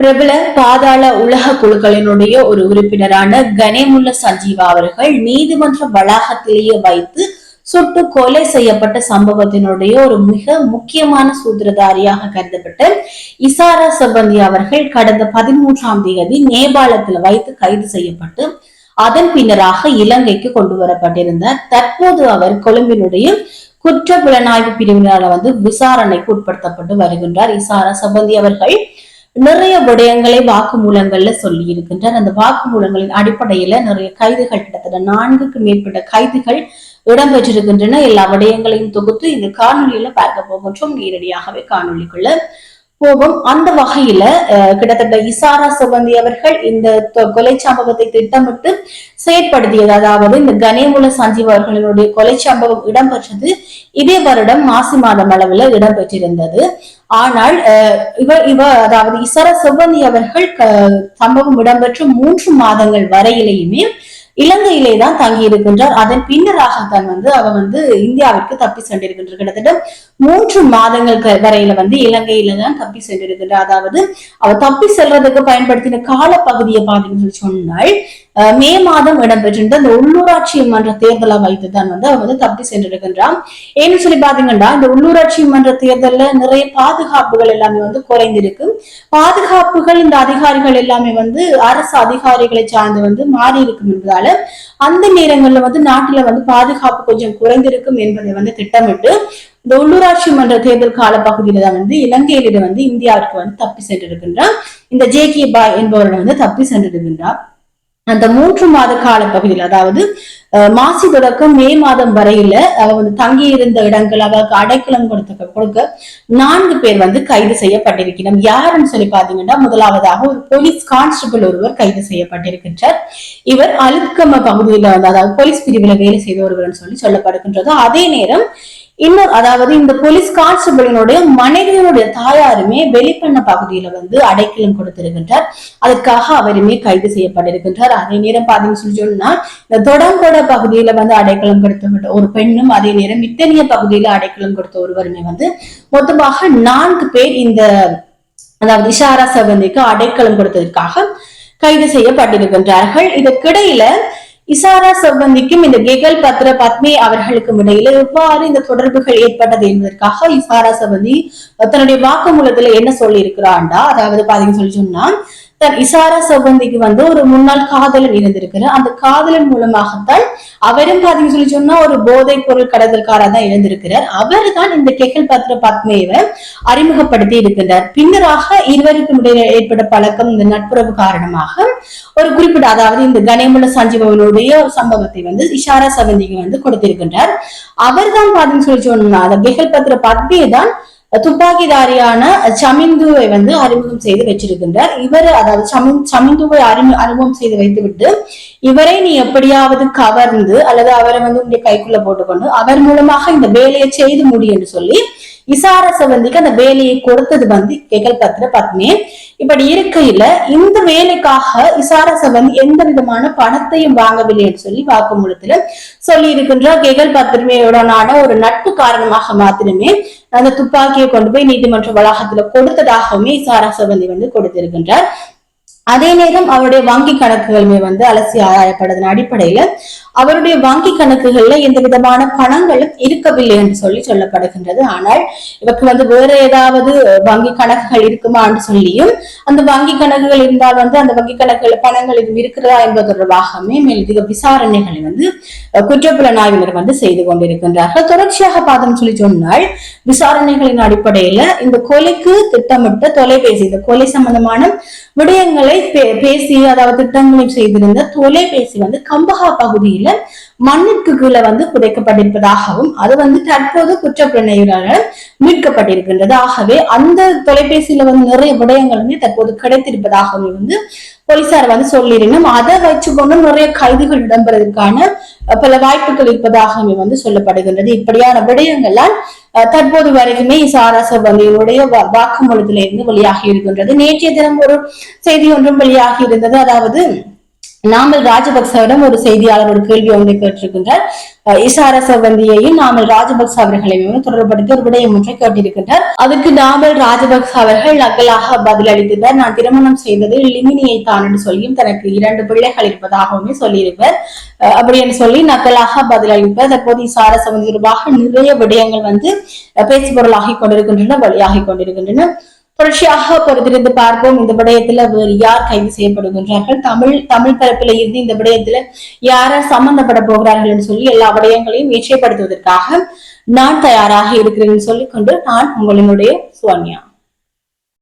பிரபல பாதாள உலக குழுக்களினுடைய ஒரு உறுப்பினரான கனேமுல்ல சஞ்சீவா அவர்கள் நீதிமன்ற வளாகத்திலேயே வைத்து சுட்டு கொலை செய்யப்பட்ட சம்பவத்தினுடைய ஒரு மிக முக்கியமான சூத்திரதாரியாக கருதப்பட்ட இசாரா சபந்தி அவர்கள் கடந்த பதிமூன்றாம் தேதி நேபாளத்தில் வைத்து கைது செய்யப்பட்டு அதன் பின்னராக இலங்கைக்கு கொண்டு வரப்பட்டிருந்தார். தற்போது அவர் கொழும்பினுடைய குற்ற புலனாய்வு பிரிவினரால் வந்து விசாரணைக்கு உட்படுத்தப்பட்டு வருகின்றார். இசாரா சபந்தி அவர்கள் நிறைய விடயங்களை வாக்குமூலங்கள்ல சொல்லி இருக்கின்றார் அந்த வாக்குமூலங்களின் அடிப்படையில நிறைய கைதுகள் கிட்டத்தட்ட நான்குக்கு மேற்பட்ட கைதுகள் இடம்பெற்றிருக்கின்றன. எல்லா விடயங்களையும் தொகுத்து இந்த காணொலியில பார்க்க போகின்றோம். நேரடியாகவே காணொலிக்குள்ள போகும். அந்த வகையில கிட்டத்தட்ட இசாரா சுகந்தி அவர்கள் இந்த கொலை சம்பவத்தை திட்டமிட்டு செயற்படுத்தியது. அதாவது இந்த கணேமுல சஞ்சீவ் அவர்களினுடைய கொலை சம்பவம் இடம்பெற்றது. இதே வருடம் மாசி மாதம் அளவுல இடம்பெற்றிருந்தது. ஆனால் அஹ், இவ இவ அதாவது இசாரா சுகந்தி அவர்கள் சம்பவம் இடம்பெற்ற மூன்று மாதங்கள் வரையிலேயுமே இலங்கையிலே தான் தங்கி இருக்கின்றார் அதன் பின்னராகத்தான் வந்து அவ வந்து இந்தியாவிற்கு தப்பி சென்றிருக்கின்றார். கிட்டத்தட்ட மூன்று மாதங்கள் வரையில வந்து இலங்கையில தான் தப்பி சென்றிருக்கின்ற அதாவது அவர் தப்பி செல்றதுக்கு பயன்படுத்தின காலப்பகுதியை பார்த்தீங்கன்னு சொன்னால் மே மாதம் இடம்பெற்றிருந்த அந்த உள்ளூராட்சி மன்ற தேர்தலை வைத்து தான் வந்து அவர் வந்து தப்பி சென்றிருக்கின்றார். ஏன்னு சொல்லி பாத்தீங்கன்னா இந்த உள்ளூராட்சி மன்ற தேர்தல்ல நிறைய பாதுகாப்புகள் எல்லாமே வந்து குறைந்திருக்கு. பாதுகாப்புகள் இந்த அதிகாரிகள் எல்லாமே வந்து அரசு அதிகாரிகளை சார்ந்து வந்து மாறி இருக்கும் என்பதால அந்த நேரங்கள்ல வந்து நாட்டுல வந்து பாதுகாப்பு கொஞ்சம் குறைந்திருக்கும் என்பதை வந்து திட்டமிட்டு இந்த உள்ளூராட்சி மன்ற தேர்தல் காலப்பகுதியில தான் வந்து இலங்கையிலிருந்து வந்து இந்தியாவிற்கு வந்து தப்பி சென்றிருக்கின்றார். இந்த ஜே கே பாய் என்பவரிடம் வந்து தப்பி சென்றிருக்கின்றார். அந்த மூன்று மாத கால பகுதியில் அதாவது மாசி தொடக்கம் மே மாதம் வரையில அவ வந்து தங்கி இருந்த இடங்கள் அவருக்கு அடைக்கலம் கொடுத்த கொடுக்க நான்கு பேர் வந்து கைது செய்யப்பட்டிருக்கிறோம் யாருன்னு சொல்லி பாத்தீங்கன்னா முதலாவதாக ஒரு போலீஸ் கான்ஸ்டபிள் ஒருவர் கைது செய்யப்பட்டிருக்கின்றார். இவர் அலுக்கம பகுதியில வந்து அதாவது போலீஸ் பிரிவுல வேலை செய்த ஒருவர்னு சொல்லி சொல்லப்படுகின்றது. அதே நேரம் இன்னொரு அதாவது இந்த போலீஸ் கான்ஸ்டபிளினுடைய மனைவியினுடைய தாயாருமே வெளிப்பண்ண பகுதியில வந்து அடைக்கலம் கொடுத்திருக்கின்றார். அதற்காக அவருமே கைது செய்யப்பட்டிருக்கின்றார். அதே நேரம் பாத்தீங்கன்னு சொல்லி சொன்னா இந்த தொடங்கோட பகுதியில வந்து அடைக்கலம் கொடுத்த ஒரு பெண்ணும் அதே நேரம் இத்தனிய பகுதியில அடைக்கலம் கொடுத்த ஒருவருமே வந்து மொத்தமாக நான்கு பேர் இந்த அதாவது இஷாரா சபந்திக்கு அடைக்கலம் கொடுத்ததற்காக கைது செய்யப்பட்டிருக்கின்றார்கள். இதற்கிடையில இசாரா சம்பந்திக்கும் இந்த கெகல் பத்ர பத்மி அவர்களுக்கும் இடையில எவ்வாறு இந்த தொடர்புகள் ஏற்பட்டது என்பதற்காக இசாரா சம்பந்தி தன்னுடைய வாக்குமூலத்துல என்ன சொல்லி இருக்கிறாண்டா அதாவது பாத்தீங்கன்னு சொல்லி சொன்னா தன் இசாரா சம்பந்திக்கு வந்து ஒரு முன்னாள் காதலன் இருந்திருக்கிறார். அந்த காதலன் மூலமாகத்தான் அவரும் பாத்தீங்கன்னு சொல்லி சொன்னா ஒரு போதை பொருள் கடத்தல்காரர் தான் இருந்திருக்கிறார். அவர் தான் இந்த கெகல் பாத்திர பத்மேவை அறிமுகப்படுத்தி இருக்கின்றார். பின்னராக இருவருக்கும் இடையே ஏற்பட்ட பழக்கம் இந்த நட்புறவு காரணமாக ஒரு குறிப்பிட்ட அதாவது இந்த கணேமுல சஞ்சீவனுடைய சம்பவத்தை வந்து இஷாரா சவந்திக்கு வந்து கொடுத்திருக்கின்றார். அவர் தான் பாத்தீங்கன்னு சொல்லி சொன்னா அந்த கெகல் பத்ர பத்மே தான் துப்பாக்கிதாரியான சமிந்துவை வந்து அறிமுகம் செய்து வச்சிருக்கின்றார். இவர் அதாவது சமி சமிந்துவை அறிமு அறிமுகம் செய்து வைத்துவிட்டு இவரை நீ எப்படியாவது கவர்ந்து அல்லது அவரை வந்து உன்னுடைய கைக்குள்ள போட்டுக்கொண்டு அவர் மூலமாக இந்த வேலையை செய்து முடி என்று சொல்லி இசார சவந்திக்கு அந்த வேலையை கொடுத்தது வந்து கெகல் பத்திர பத்மே. இப்படி இருக்கையில இந்த வேலைக்காக இசார சவந்தி எந்த விதமான பணத்தையும் வாங்கவில்லை என்று சொல்லி வாக்குமூலத்துல சொல்லி இருக்கின்ற கெகல் பத்ரமையுடனான ஒரு நட்பு காரணமாக மாத்திரமே அந்த துப்பாக்கியை கொண்டு போய் நீதிமன்ற வளாகத்துல கொடுத்ததாகவுமே இசாரா வந்து கொடுத்திருக்கின்றார். அதே நேரம் அவருடைய வங்கி கணக்குகளுமே வந்து அலசி ஆராயப்படுதன் அடிப்படையில அவருடைய வங்கி கணக்குகள்ல எந்த விதமான பணங்களும் இருக்கவில்லை என்று சொல்லி சொல்லப்படுகின்றது. ஆனால் இவருக்கு வந்து வேற ஏதாவது வங்கி கணக்குகள் இருக்குமா என்று சொல்லியும் அந்த வங்கி கணக்குகள் இருந்தால் வந்து அந்த வங்கி கணக்குகள் பணங்கள் எதுவும் இருக்கிறதா என்பது தொடர்பாகவே மேலதிக விசாரணைகளை வந்து குற்றப்புலனாய்வினர் வந்து செய்து கொண்டிருக்கின்றார்கள். தொடர்ச்சியாக பார்த்தோம் சொல்லி சொன்னால் விசாரணைகளின் அடிப்படையில இந்த கொலைக்கு திட்டமிட்ட தொலைபேசி இந்த கொலை சம்பந்தமான விடயங்களை பே- பேசி அதாவது திட்டங்களை செய்திருந்த தொலைபேசி வந்து கம்பஹா பகுதியில் மண்ணிற்கு கீழே வந்து புதைக்கப்பட்டிருப்பதாகவும் அது வந்து தற்போது குற்றப்புலனாய்வாளர் மீட்கப்பட்டிருக்கின்றது. ஆகவே அந்த தொலைபேசியில வந்து நிறைய விடயங்களுமே தற்போது கிடைத்திருப்பதாகவும் வந்து போலீசார் வந்து சொல்லியிருந்தோம். அதை வச்சு கொண்டு நிறைய கைதுகள் இடம்பெறதுக்கான பல வாய்ப்புகள் இருப்பதாகவே வந்து சொல்லப்படுகின்றது. இப்படியான விடயங்களால் தற்போது வரைக்குமே சாரா சபந்தியினுடைய வாக்குமூலத்திலிருந்து வெளியாகி இருக்கின்றது. நேற்றைய தினம் ஒரு செய்தி ஒன்றும் வெளியாகி இருந்தது. அதாவது நாமல் ராஜபக்சவிடம் ஒரு செய்தியாளர் ஒரு கேள்வி ஒன்றை கேட்டிருக்கின்றார். இசார சவந்தியையும் நாமல் ராஜபக்ச அவர்களையும் தொடர்படுத்தி ஒரு விடயம் ஒன்றை கேட்டிருக்கின்றார். அதுக்கு நாமல் ராஜபக்ச அவர்கள் நக்கலாக பதிலளித்திருந்தார் நான் திருமணம் செய்தது லிமினியை தான் என்று சொல்லியும் தனக்கு இரண்டு பிள்ளைகள் இருப்பதாகவுமே சொல்லியிருப்பார். அப்படி என்று சொல்லி நக்கலாக பதிலளிப்பார் தற்போது இசார சவந்தி தொடர்பாக நிறைய விடயங்கள் வந்து பேச்சு பொருளாகி கொண்டிருக்கின்றன வழியாகி கொண்டிருக்கின்றன. தொடர்ச்சியாக பொறுத்திருந்து பார்ப்போம். இந்த விடயத்துல வேறு யார் கைது செய்யப்படுகின்றார்கள்? தமிழ் தமிழ் தரப்பில இருந்து இந்த விடயத்துல யார சம்பந்தப்பட போகிறார்கள் என்று சொல்லி எல்லா விடயங்களையும் நிச்சயப்படுத்துவதற்காக நான் தயாராக இருக்கிறேன் சொல்லிக்கொண்டு நான் உங்களினுடைய சுவன்யா